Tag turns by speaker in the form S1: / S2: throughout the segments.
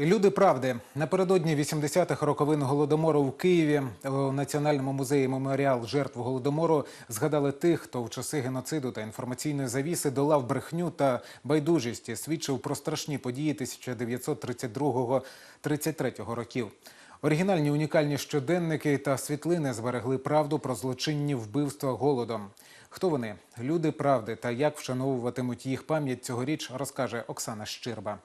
S1: Люди правди напередодні 80-х роковин голодомору в Києві у Національному музеї меморіал жертв голодомору згадали тих, хто в часи геноциду та інформаційної завіси долав брехню та байдужість, і свідчив про страшні події 1932-33 років. Оригінальні унікальні щоденники та світлини зберегли правду про злочинні вбивства голодом. Хто вони? Люди правди та як вшановуватимуть їх пам'ять цьогоріч, розкаже Оксана Щирба.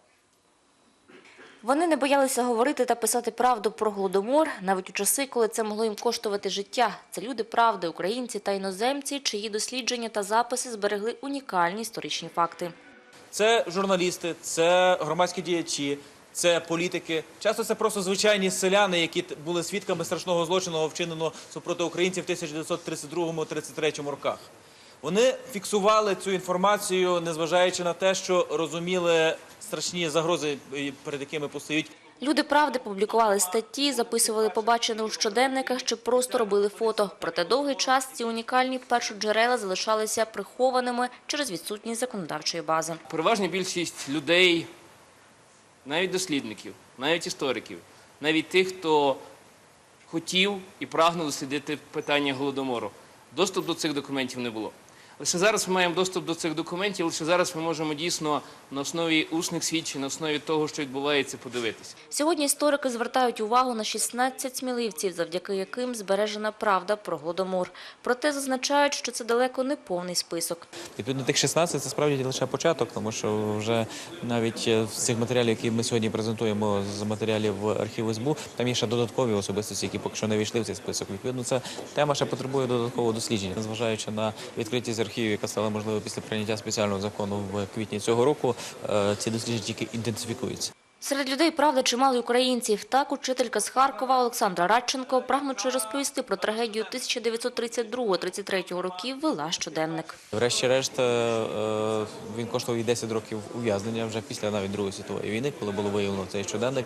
S2: Вони не боялися говорити та писати правду про голодомор, навіть у часи, коли це могло їм коштувати життя. Це люди правди, українці та іноземці, чиї дослідження та записи зберегли унікальні історичні факти.
S3: Це журналісти, це громадські діячі, це політики. Часто це просто звичайні селяни, які були свідками страшного злочину, вчиненого супроти українців в 1932-33 роках. Вони фіксували цю інформацію, незважаючи на те, що розуміли страшні загрози, е, перед якими постають
S2: Люди правди публікували статті, записували побачене у щоденниках чи просто робили фото. Проте довгий час ці унікальні першоджерела залишалися прихованими через відсутність законодавчої бази.
S4: Переважна більшість людей, навіть дослідників, навіть істориків, навіть тих, хто хотів і прагнув дослідити питання голодомору, доступ до цих документів не було. Лише зараз ми маємо доступ до цих документів, лише зараз ми можемо дійсно на основі усних свідчень, на основі того, що відбувається, подивитися.
S2: Сьогодні історики звертають увагу на 16 сміливців, завдяки яким збережена правда про голодомор. Проте зазначають, що це далеко не повний список.
S5: Відповідно, тих 16 – це справді лише початок, тому що вже навіть е, з цих матеріалів, які ми сьогодні презентуємо з матеріалів архіву СБУ, там є ще додаткові особистості, які поки що не війшли в цей список. Відповідно, ця тема ще потребує додаткового дослідження, незважаючи на відкритість архівів, яка стала можливо після прийняття спеціального закону в квітні цього року. е, Ці дослідження тільки інтенсифікуються.
S2: Серед людей, правда, чимало українців. Так, учителька з Харкова Олександра Радченко, прагнучи розповісти про трагедію 1932-33 років, вела щоденник.
S5: Врешті-решт, е, е, він коштував їй 10 років ув'язнення вже після навіть Другої світової війни, коли було виявлено цей щоденник.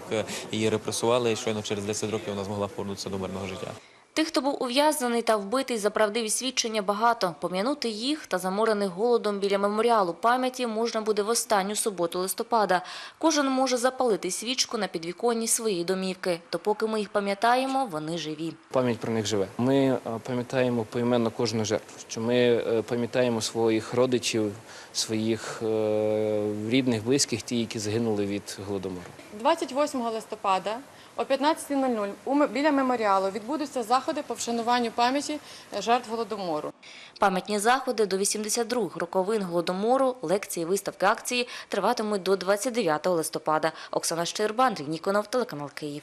S5: Її репресували, і щойно через 10 років вона змогла повернутися до мирного життя.
S2: Тих, хто був ув'язнений та вбитий за правдиві свідчення, багато. Пом'янути їх та заморених голодом біля меморіалу пам'яті можна буде в останню суботу листопада. Кожен може запалити свічку на підвіконні своєї домівки. Допоки ми їх пам'ятаємо, вони живі.
S4: Пам'ять про них живе. Ми е, пам'ятаємо поіменно кожну жертву, що ми е, пам'ятаємо своїх родичів, своїх е, рідних, близьких, ті, які загинули від голодомору.
S6: 28 листопада о 15.00 у м- біля меморіалу відбудуться заходи по вшануванню пам'яті жертв голодомору.
S2: Пам'ятні заходи до 82-х роковин голодомору, лекції, виставки, акції триватимуть до 29 листопада. Оксана Щерба, Рівніконов, телеканал Київ.